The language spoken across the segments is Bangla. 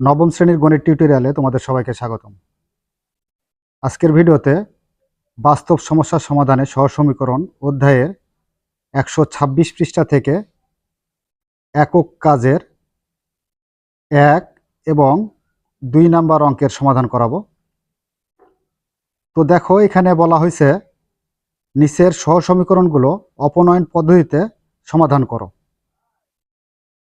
নবম শ্রেণির গণিত টিউটোরিয়ালে তোমাদের সবাইকে স্বাগতম। আজকের ভিডিওতে বাস্তব সমস্যার সমাধানে সহ সমীকরণ অধ্যায়ের একশো ছাব্বিশ পৃষ্ঠা থেকে একক কাজের এক এবং দুই নাম্বার অঙ্কের সমাধান করাবো। তো দেখো, এখানে বলা হয়েছে নিচের সহ সমীকরণগুলো অপনয়ন পদ্ধতিতে সমাধান করো।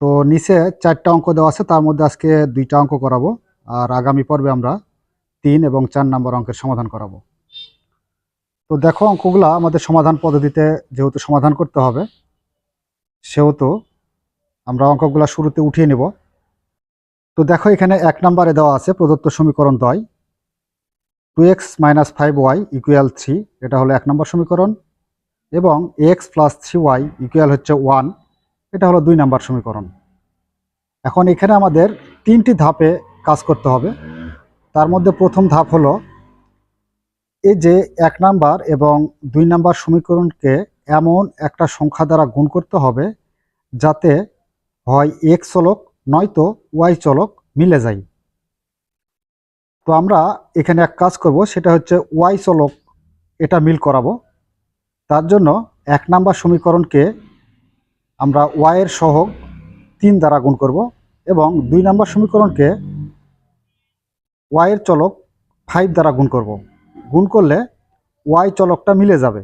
তো নিচে চারটা অঙ্ক দেওয়া আছে, তার মধ্যে আজকে দুইটা অঙ্ক করাবো। আর আগামী পর্বে আমরা তিন এবং চার নম্বর অঙ্কের সমাধান করাবো। তো দেখো অঙ্কগুলা আমাদের সমাধান পদ্ধতিতে যেহেতু সমাধান করতে হবে, সেহেতু আমরা অঙ্কগুলা শুরুতে উঠিয়ে নেব। তো দেখো এখানে এক নম্বরে দেওয়া আছে প্রদত্ত সমীকরণ দয়। Two x minus five y equal three, এটা হলো এক নম্বর সমীকরণ। এবং x plus three y equal হচ্ছে ওয়ান। এটা হলো দুই নাম্বার সমীকরণ। এখন এখানে আমাদের তিনটি ধাপে কাজ করতে হবে। তার মধ্যে প্রথম ধাপ হলো এই যে এক নাম্বার এবং দুই নাম্বার সমীকরণকে এমন একটা সংখ্যা দ্বারা গুণ করতে হবে যাতে হয় এক্স চলক নয়তো ওয়াই চলক মিলে যায়। তো আমরা এখানে এক কাজ করব, সেটা হচ্ছে ওয়াই চলক এটা মিল করাবো। তার জন্য এক নাম্বার সমীকরণকে আমরা ওয়াইয়ের সহগ তিন দ্বারা গুণ করব এবং দুই নম্বর সমীকরণকে ওয়াইয়ের চলক ফাইভ দ্বারা গুণ করব। গুণ করলে ওয়াই চলকটা মিলে যাবে।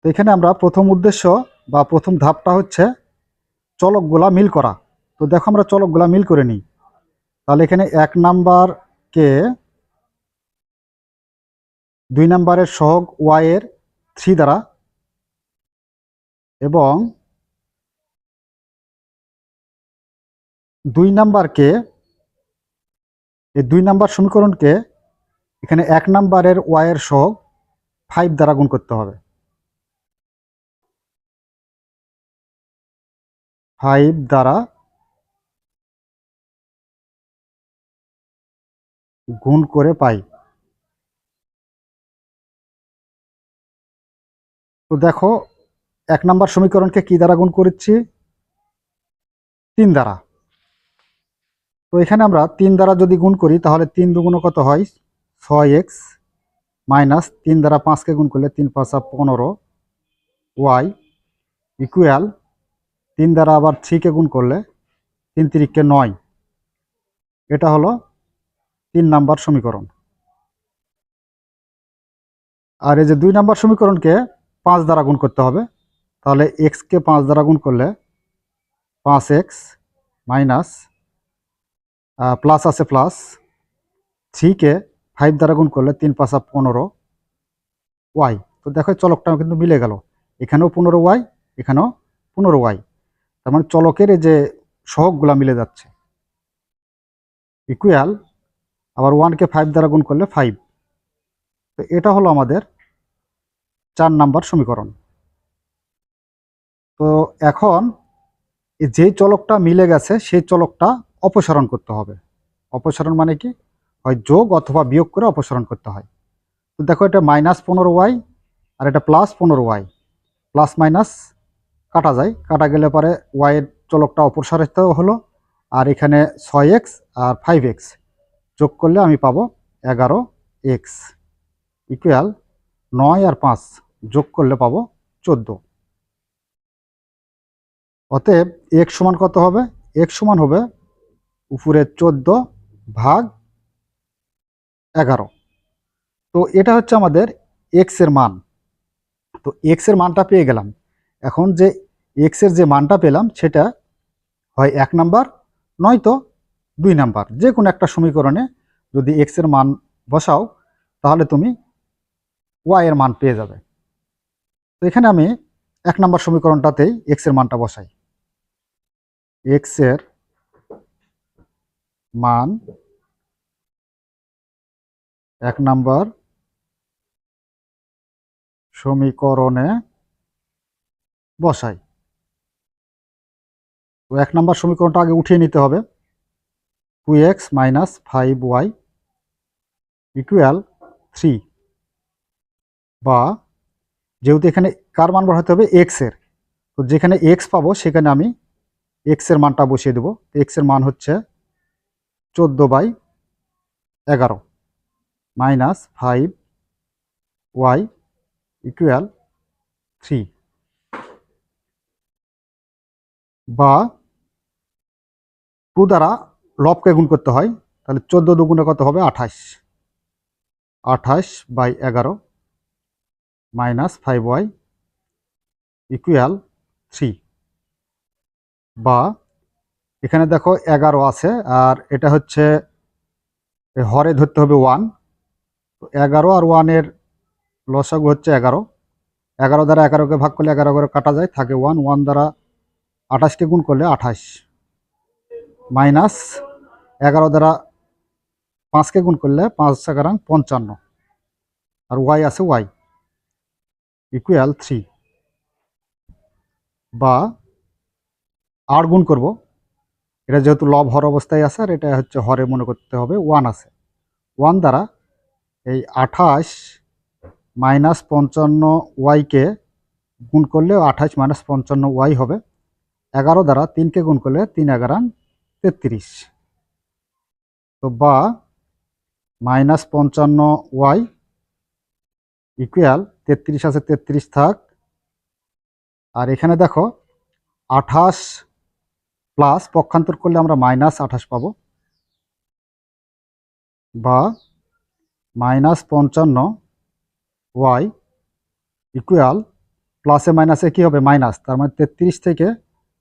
তো এখানে আমরা প্রথম উদ্দেশ্য বা প্রথম ধাপটা হচ্ছে চলকগুলা মিল করা। তো দেখো আমরা চলকগুলা মিল করে নিই। তাহলে এখানে এক নাম্বারকে দুই নাম্বারের সহগ ওয়াইয়ের থ্রি দ্বারা এবং দুই নাম্বারকে এই দুই নাম্বার সমীকরণকে এখানে এক নাম্বারের ওয়াইয়ের সহগ ফাইভ দ্বারা গুণ করতে হবে। ফাইভ দ্বারা গুণ করে পাই। তো দেখো এক নাম্বার সমীকরণকে কি দ্বারা গুণ করেছি? তিন দ্বারা। তো এখানে আমরা তিন দ্বারা যদি গুণ করি, তাহলে তিন দুগুণ কত হয়? ছয় এক্স মাইনাস তিন দ্বারা পাঁচকে গুণ করলে তিন পাঁচা পনেরো। ওয়াই ইকুয়াল তিন দ্বারা আবার থ্রিকে গুণ করলে তিন তিরিককে নয়। এটা হলো তিন নাম্বার সমীকরণ। আর এই যে দুই নাম্বার সমীকরণকে পাঁচ দ্বারা গুণ করতে হবে। তাহলে এক্সকে পাঁচ দ্বারা গুণ করলে পাঁচ এক্স মাইনাস প্লাস আছে প্লাস থ্রিকে ফাইভ দ্বারা গুণ করলে তিন পাঁচা পনেরো ওয়াই তো দেখো চলকটা কিন্তু মিলে গেল। এখানেও পনেরো ওয়াই এখানেও পনেরো ওয়াই তার মানে চলকের যে সহগগুলা মিলে যাচ্ছে। ইকুয়াল আবার ওয়ানকে ফাইভ দ্বারা গুণ করলে ফাইভ তো এটা হলো আমাদের চার নাম্বার সমীকরণ। তো এখন যে চলকটা মিলে গেছে, সেই চলকটা অপসারণ করতে হবে। অপসারণ মানে কি? হয় যোগ অথবা বিয়োগ করে অপসারণ করতে হয়। তো দেখো এটা মাইনাস পনেরো ওয়াই আর এটা প্লাস পনেরো ওয়াই প্লাস মাইনাস কাটা যায়। কাটা গেলে পরে ওয়াইয়ের চলকটা অপসারিত হলো আর এখানে ছয় এক্স আর ফাইভ এক্স যোগ করলে আমি পাবো এগারো এক্স ইকুয়াল নয় আর পাঁচ যোগ করলে পাবো চোদ্দ। অতএব এক সমান কত হবে? এক সমান হবে উপরে চোদ্দ ভাগ এগারো। তো এটা হচ্ছে আমাদের এক্সের মান। তো এক্সের মানটা পেয়ে গেলাম। এখন যে এক্সের যে মানটা পেলাম, সেটা হয় এক নাম্বার, নয়তো দুই নাম্বার। যে কোনো একটা সমীকরণে যদি এক্সের মান বসাও, তাহলে তুমি ওয়াই এর মান পেয়ে যাবে। তো এখানে আমি এক নাম্বার সমীকরণটাতেই এক্সের মানটা বসাই। এক্সের মান এক নাম্বার সমীকরণে বসাই। তো এক নাম্বার সমীকরণটা আগে উঠিয়ে নিতে হবে। Two x minus five y equal three বা যেহেতু এখানে কার মান হতে হবে? এক্সের। তো যেখানে এক্স পাবো সেখানে আমি এক্সের মানটা বসিয়ে দেবো। এক্সের মান হচ্ছে চোদ্দ বাই এগারো minus five y equal three বা টু দ্বারা লবকে গুণ করতে হয়, তাহলে চোদ্দ দুগুণে কত হবে? আঠাশ। আঠাশ বাই এগারো minus five y equal three. বা এখানে দেখো এগারো আছে, আর এটা হচ্ছে হরে ধরতে হবে ওয়ান তো এগারো আর ওয়ানের লসাগু হচ্ছে এগারো। এগারো দ্বারা এগারোকে ভাগ করলে এগারো করে কাটা যায়, থাকে ওয়ান ওয়ান দ্বারা আঠাশকে গুণ করলে আঠাশ। মাইনাস এগারো দ্বারা পাঁচকে গুণ করলে পাঁচ এগারাং পঞ্চান্ন। আর ওয়াই আছে ওয়াই ইকুয়াল থ্রি বা আট গুণ করব। এটা যেহেতু লব হর অবস্থায় আছে আর এটা হচ্ছে হরে মনে করতে হবে ওয়ান আছে। ওয়ান দ্বারা এই আঠাশ মাইনাস পঞ্চান্ন ওয়াইকে গুণ করলে আঠাশ মাইনাস পঞ্চান্ন ওয়াই হবে। এগারো দ্বারা তিনকে গুণ করলে তিন এগারাং তেত্রিশ। তো বা মাইনাস পঞ্চান্ন ওয়াই ইকুয়াল তেত্রিশ আছে, তেত্রিশ থাক। আর এখানে দেখো, আঠাশ প্লাস পক্ষান্তর করলে আমরা মাইনাস আঠাশ পাবো। বা মাইনাস পঞ্চান্ন ওয়াই ইকুয়াল প্লাসে মাইনাসে কী হবে? মাইনাস। তার মানে তেত্রিশ থেকে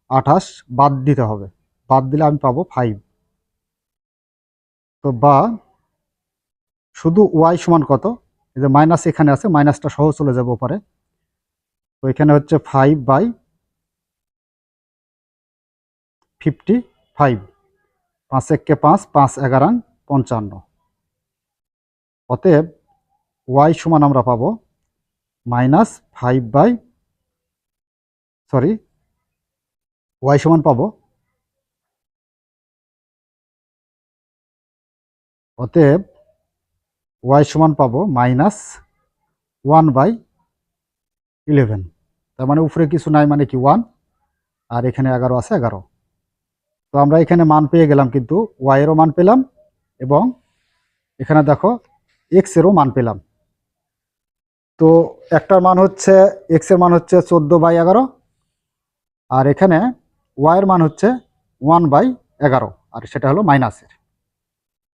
আঠাশ বাদ দিতে হবে। বাদ দিলে আমি পাবো ফাইভ। তো বা শুধু ওয়াই সমান কত? এই যে মাইনাস এখানে আছে, মাইনাসটা সহ চলে যাবে ওপারে। তো এখানে হচ্ছে ফাইভ বাই ফিফটি ফাইভ পাঁচ এককে পাঁচ পাঁচ এগারাং, পঞ্চান্ন। অতএব ওয়াই সমান আমরা পাবো minus five by sorry y সমান পাবো। অতএব ওয়াই সমান পাবো মাইনাস ওয়ান বাই ইলেভেন তার মানে উপরে কিছু নাই মানে কি ওয়ান আর এখানে এগারো আছে এগারো। তো আমরা এখানে মান পেয়ে গেলাম কিন্তু ওয়াইয়েরও মান পেলাম এবং এখানে দেখো এক্সেরও মান পেলাম। তো একটার মান হচ্ছে এক্সের মান হচ্ছে চোদ্দ বাই এগারো আর এখানে ওয়াইয়ের মান হচ্ছে ওয়ান বাই এগারো আর সেটা হলো মাইনাসের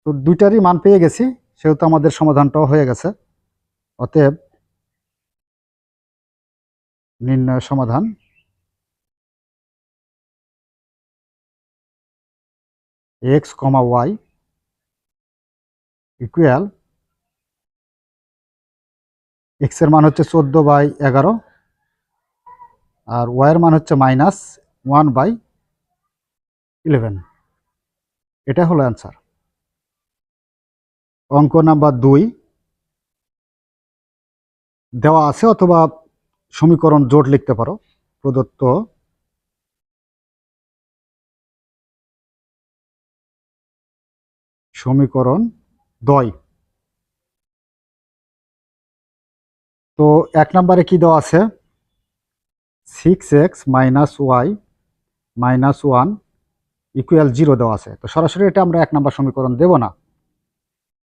তো দুইটারই মান পেয়ে গেছি, সেহেতু আমাদের সমাধানটাও হয়ে গেছে। অতএব নির্ণয় সমাধান এক্স কমা ওয়াই ইকুয়াল এক্সের মান হচ্ছে চোদ্দ বাই এগারো আর ওয়াইয়ের মান হচ্ছে মাইনাস ওয়ান বাই ইলেভেন এটা হলো অ্যান্সার অঙ্ক নাম্বার দুই। দেওয়া আছে অথবা সমীকরণ জোট লিখতে পারো। প্রদত্ত সমীকরণ দয়। তো এক নম্বরে কি দেওয়া আছে? Six x minus y minus one equal zero দেওয়া আছে। তো সরাসরি এটা আমরা এক নম্বর সমীকরণ দেব না।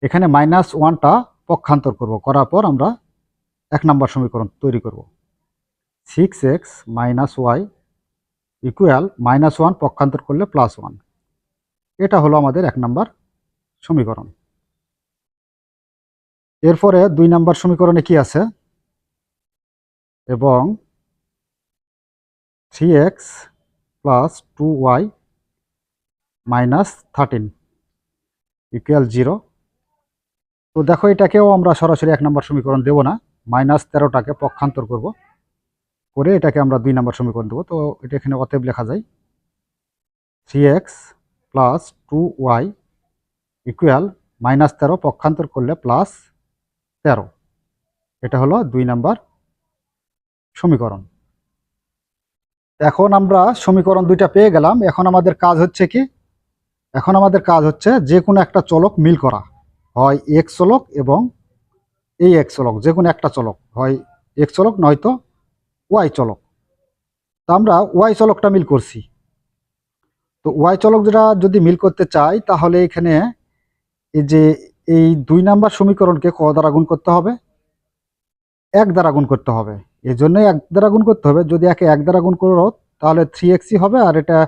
এখানে মাইনাস ওয়ানটা পক্ষান্তর করব। করার পর আমরা এক নম্বর সমীকরণ তৈরি করব। Six x minus y equal minus one পক্ষান্তর করলে প্লাস ওয়ান এটা হলো আমাদের এক নম্বর সমীকরণ। এরপরে দুই নম্বর সমীকরণে কি আছে? এবং three x plus two y minus thirteen equal zero তো দেখো, এটাকেও আমরা সরাসরি এক নম্বর সমীকরণ দেব না। মাইনাস তেরোটাকে পক্ষান্তর করব। করে এটাকে আমরা দুই নম্বর সমীকরণ দেবো। তো এটা এখানে অতএব লেখা যায় three x plus two y equal minus তেরো, পক্ষান্তর করলে প্লাস তেরো। এটা হলো দুই নাম্বার সমীকরণ। এখন আমরা সমীকরণ দুইটা পেয়ে গেলাম। এখন আমাদের কাজ হচ্ছে কি? এখন আমাদের কাজ হচ্ছে যে কোনো একটা চলক মিল করা। হয় এক্স চলক এবং এই এক্স চলক, যে কোনো একটা চলক। হয় এক্স চলক, নয়তো ওয়াই চলক। তো আমরা ওয়াই চলকটা মিল করছি। তো ওয়াই চলক যেটা যদি মিল করতে চাই, তাহলে এখানে যে এই দুই নাম্বার সমীকরণকে ক দ্বারা গুণ করতে হবে? এক দ্বারা গুণ করতে হবে। এই জন্যই এক দ্বারা গুণ করতে হবে। যদি একে এক দ্বারা গুণ করো, তাহলে থ্রি এক্সই হবে, আর এটা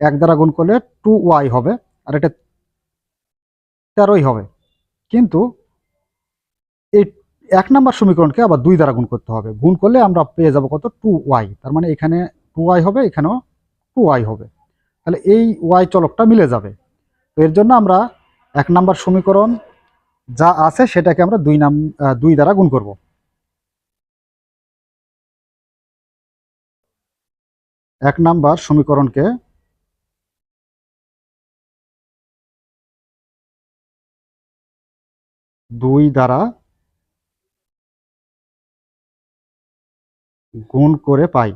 এক দ্বারা গুণ করলে টু ওয়াই হবে, আর এটা তেরোই হবে। কিন্তু এই এক নাম্বার সমীকরণকে আবার দুই দ্বারা গুণ করতে হবে। গুণ করলে আমরা পেয়ে যাব কত? টু ওয়াই তার মানে এখানে টু ওয়াই হবে, এখানেও টু ওয়াই হবে। তাহলে এই ওয়াই চলকটা মিলে যাবে। তো এর জন্য আমরা এক নাম্বার সমীকরণ যা আছে সেটাকে আমরা দুই নাম দুই দ্বারা গুণ করব। এক নাম্বার সমীকরণকে দুই দ্বারা গুণ করে পাই।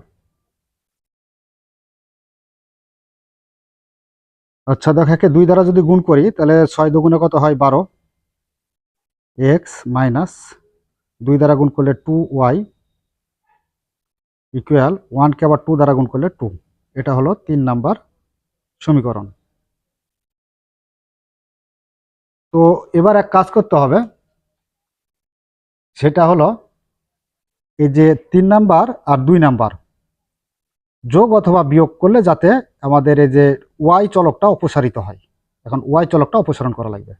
আচ্ছা দেখো, একে দুই দ্বারা যদি গুণ করি, তাহলে ছয় দুগুণে কত হয়? বারো। এক্স মাইনাস দুই দ্বারা গুণ করলে টু ওয়াই ইকুয়াল ওয়ানকে আবার টু দ্বারা গুণ করলে টু। এটা হলো তিন নাম্বার সমীকরণ। তো এবার এক কাজ করতে হবে। সেটা হলো এই যে তিন নাম্বার আর দুই নাম্বার। যোগ অথবা বিয়োগ করলে যাতে আমাদের এই যে ওয়াই চলকটা অপসারিত হয়। এখন ওয়াই চলকটা অপসারণ করা লাগবে।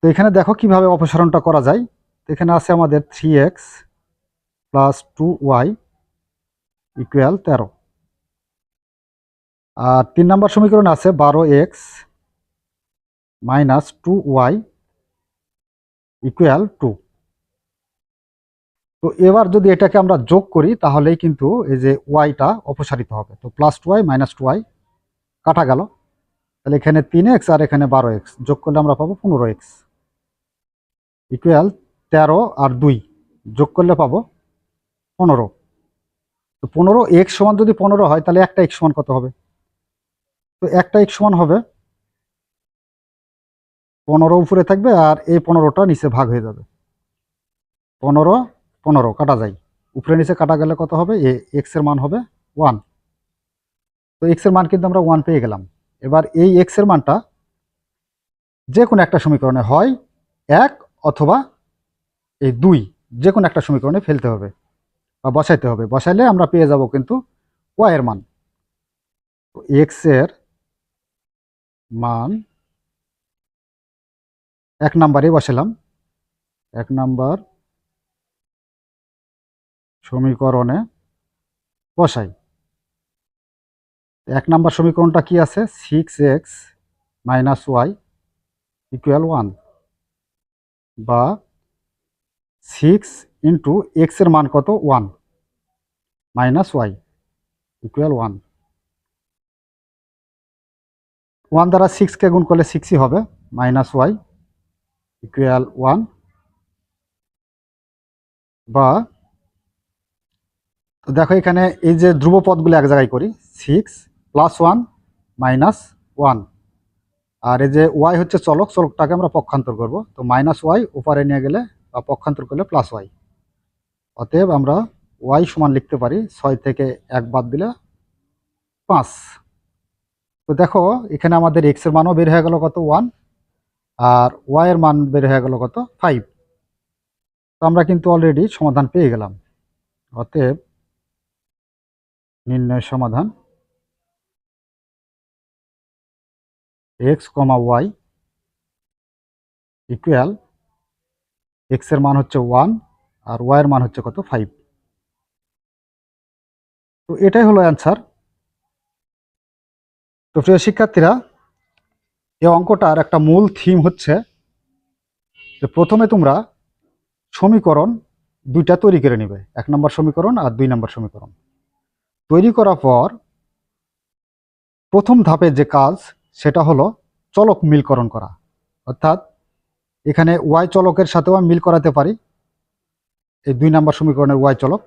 তো এখানে দেখো কীভাবে অপসারণটা করা যায়। তো এখানে আছে আমাদের three x plus two y equal তেরো। আর তিন নম্বর সমীকরণ আছে বারো x minus two y equal two তো এবার যদি এটাকে আমরা যোগ করি, তাহলেই কিন্তু এই যে ওয়াইটা অপসারিত হবে। তো plus two y minus two y কাটা গেল। তাহলে এখানে তিন এক্স আর এখানে বারো এক্স যোগ করলে আমরা পাবো পনেরো এক্স ইকুয়াল তেরো আর দুই। যোগ করলে পাবো পনেরো। তো পনেরো এক্স সমান যদি পনেরো হয়, তাহলে একটা এক্স সমান কত হবে? তো একটা এক্স সমান হবে পনেরো উপরে থাকবে আর এই পনেরোটা নিচে ভাগ হয়ে যাবে। পনেরো পনেরো, কাটা যায়। উপরে নিচে কাটা গেলে কত হবে? এ এক্সের মান হবে ওয়ান তো এক্সের মান কিন্তু আমরা ওয়ান পেয়ে গেলাম। এবার এই এক্সের মানটা যে কোনো একটা সমীকরণে হয় এক অথবা এই দুই যে কোনো একটা সমীকরণে ফেলতে হবে বা বসাইতে হবে। বসাইলে আমরা পেয়ে যাব কিন্তু ওয়াই এর মান। এক্সের মান এক নাম্বারে বসালাম। এক নাম্বার সমীকরণে বসাই। এক নাম্বার সমীকরণটা কি আছে? Six x minus y equal one বা সিক্স ইন্টু এক্সের মান কত? One minus y equal one one দ্বারা সিক্সকে গুণ করলে সিক্সই হবে। মাইনাস ওয়াই ইকুয়াল ওয়ান বা তো দেখো এখানে এই যে ধ্রুব পদগুলো এক জায়গায় করি six plus one minus one আর এই যে ওয়াই হচ্ছে চলক, চলকটাকে আমরা পক্ষান্তর করব। তো মাইনাস ওয়াই উপরে নিয়ে গেলে বা পক্ষান্তর করলে প্লাস ওয়াই অতএব আমরা ওয়াই সমান লিখতে পারি ছয় থেকে এক বাদ দিলে পাঁচ। তো দেখো এখানে আমাদের এক্সের মানও বের হয়ে গেল কত? ওয়ান আর ওয়াইয়ের মান বের হয়ে গেল কত? ফাইভ তো আমরা কিন্তু অলরেডি সমাধান পেয়ে গেলাম। অতএব নির্ণয় সমাধান। এক্স কমা ওয়াই ইকুয়াল এক্সের মান হচ্ছে ওয়ান আর ওয়াইয়ের মান হচ্ছে কত? ফাইভ তো এটাই হলো অ্যান্সার তো প্রিয় শিক্ষার্থীরা এই অঙ্কটার একটা মূল থিম হচ্ছে যে প্রথমে তোমরা সমীকরণ দুইটা তৈরি করে নেবে। এক নম্বর সমীকরণ আর দুই নম্বর সমীকরণ। তৈরি করার পর প্রথম ধাপে যে কাজ, সেটা হলো চলক মিলকরণ করা। অর্থাৎ এখানে ওয়াই চলকের সাথেও আমি মিল করাতে পারি। এই দুই নম্বর সমীকরণের ওয়াই চলক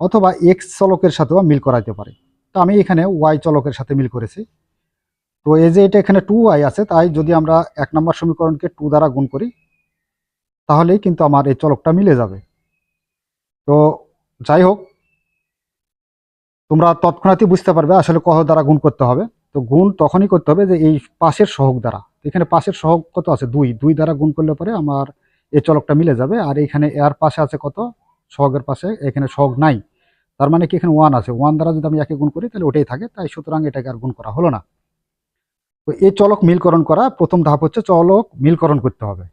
অথবা এক্স চলকের সাথেও মিল করাতে পারি। তো আমি এখানে ওয়াই চলকের সাথে মিল করেছি। তো এই যে এটা এখানে টু ওয়াই আছে, তাই যদি আমরা এক নম্বর সমীকরণকে টু দ্বারা গুণ করি, তাহলেই কিন্তু আমার এই চলকটা মিলে যাবে। তো যাই হোক তোমরা তৎক্ষণাৎই বুঝতে পারবে আসলে কহ দ্বারা গুণ করতে হবে। তো গুণ তখনই করতে হবে যে এই পাশের সহগ দ্বারা। এখানে পাশের সহগ কত আছে? দুই। দুই দ্বারা গুণ করলে পরে আমার এই চলকটা মিলে যাবে। আর এখানে এর পাশে আছে কত? সহগের পাশে। এখানে সহগ নাই। তার মানে কি এখানে ওয়ান আছে? ওয়ান দ্বারা যদি আমি একে গুণ করি, তাহলে ওটাই থাকে। তাই সুতরাং এটাকে আর গুণ করা হলো না। তো এই চলক মিলকরণ করা, প্রথম ধাপ হচ্ছে চলক মিলকরণ করতে হবে।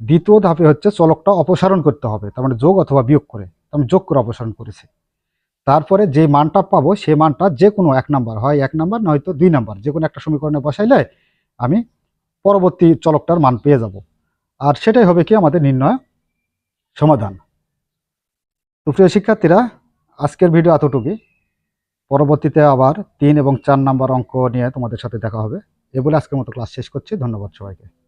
দ্বিতীয় ধাপে হচ্ছে চলকটা অপসারণ করতে হবে। তার মানে যোগ অথবা বিয়োগ করে। আমি যোগ করে অপসারণ করেছি। তারপরে যে মানটা পাবো সেই মানটা যে কোনো এক নাম্বার হয়, এক নাম্বার নয়তো দুই নাম্বার যে কোনো একটা সমীকরণে বসাইলে আমি পরবর্তী চলকটার মান পেয়ে যাব। আর সেটাই হবে কি আমাদের নির্ণয় সমাধান। তো প্রিয় শিক্ষার্থীরা, আজকের ভিডিও এতটুকুই। পরবর্তীতে আবার তিন এবং চার নাম্বার অঙ্ক নিয়ে তোমাদের সাথে দেখা হবে। এ বলে আজকের মতো ক্লাস শেষ করছি। ধন্যবাদ সবাইকে।